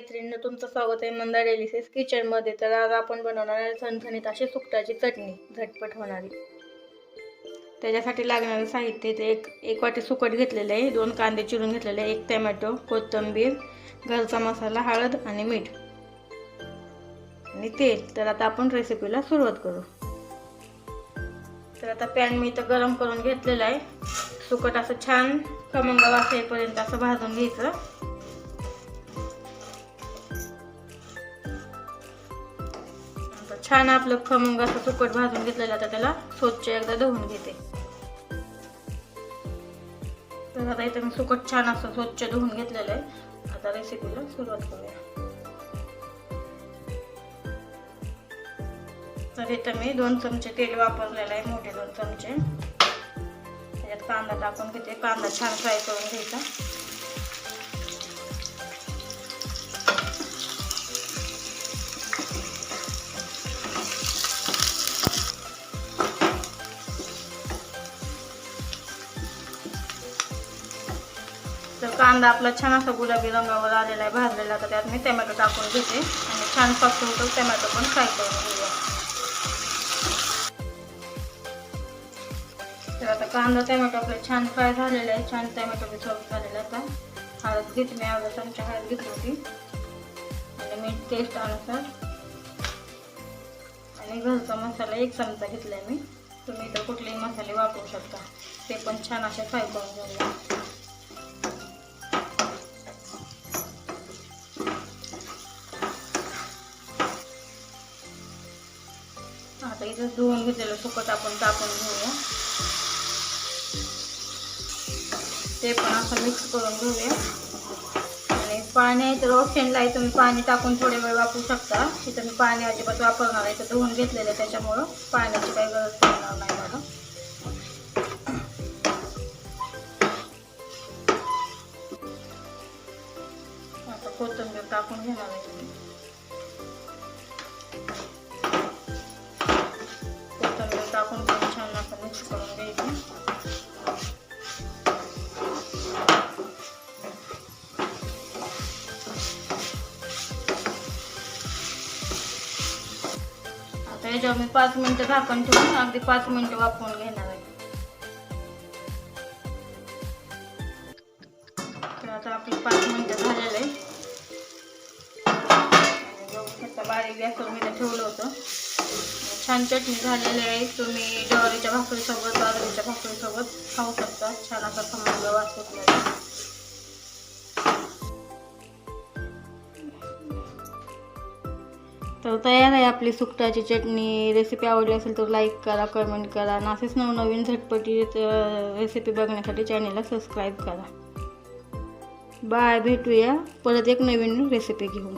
तुमचं स्वागत आहे मंदा डेलिसिस किचनमध्ये. तर आज आपण बनवणार आहे झणझणीत अशी सुकटाची चटणी झटपट होणारी. त्याच्यासाठी लागणारं साहित्य ते एक एक वाटी सुकट घेतलेलं आहे दोन कांदे चिरून घेतलेले आहे एक टमॅटो कोथिंबीर घरचा मसाला हळद आणि मीठ. आणि तेल. तर आता आपण रेसिपीला सुरुवात करू. तर आता पॅन मी इथं गरम करून घेतलेलं आहे. सुकट असं छान खमंग वास येईपर्यंत असं भाजून घ्यायचं. छान आपलं खमंग असं सुकट भाजून घेतलेलं आता त्याला स्वच्छ एकदा धुवून घेते. तर आता इथं मी सुकट छान असं स्वच्छ धुवून घेतलेलं आहे. आता रेसिपीला सुरुवात करूया. तर इथं मी दोन चमचे तेल वापरलेलं आहे मोठे दोन चमचे. त्याच्यात कांदा टाकून घेते. कांदा छान फ्राय करून घ्यायचा. तर कांदा आपला छान असा गुलाबी रंगावर आलेला आहे भाजलेला तर त्यात मी टमॅटो टाकून घेते. आणि छान सॉफ्ट होतो टमॅटो पण फ्राय करून घेऊया. तर आता कांदा टमॅटो आपले छान फ्राय झालेले आहे. छान टमॅटो बी सॉफ्ट झालेला आता. हळद घेते मी अर्धा चमचा हळद घेतली होती. आणि मीठ टेस्ट अनुसार. आणि घरचा मसाला एक चमचा घेतला मी. तुम्ही इथं कुठलेही मसाले वापरू शकता. ते पण छान असे फ्राय करून घेऊया आता इथं धुवून घेतलेलं सुकत आपण टाकून घेऊया ते पण असं मिक्स करून घेऊया. आणि पाणी तर ऑप्शनला आहे तुम्ही पाणी टाकून थोडे वेळ वापरू शकता. इथं मी पाणी अजिबात वापरणार आहे तर धुवून घेतलेलं आहे त्याच्यामुळं पाण्याची काही गरज पडणार नाही मला. आता कोथिंबीर टाकून घेणार आहे. तुम्ही कोथिंबीर छान असं मिक्स करून आता याच्यावर मी पाच मिनिटं झाकण ठेवून अगदी पाच मिनिटं वापरून घेणार आहे. तर आता आपली पाच मिनिटं झालेलं. आहे बारीक गॅसवर मी ते ठेवलं होतं. छान चटणी झालेली आहे. तुम्ही ज्वारीच्या भाकरीसोबत बाजरीच्या भाकरीसोबत खाऊ शकता. छान असा खमंग वास सुटलेला तर तयार आहे आपली सुकटाची चटणी. रेसिपी आवडली असेल तर लाईक करा कमेंट करा. आणि असेच नवनवीन झटपटी रेसिपी बघण्यासाठी चॅनलला सबस्क्राईब करा. बाय भेटूया. परत एक नवीन रेसिपी घेऊन.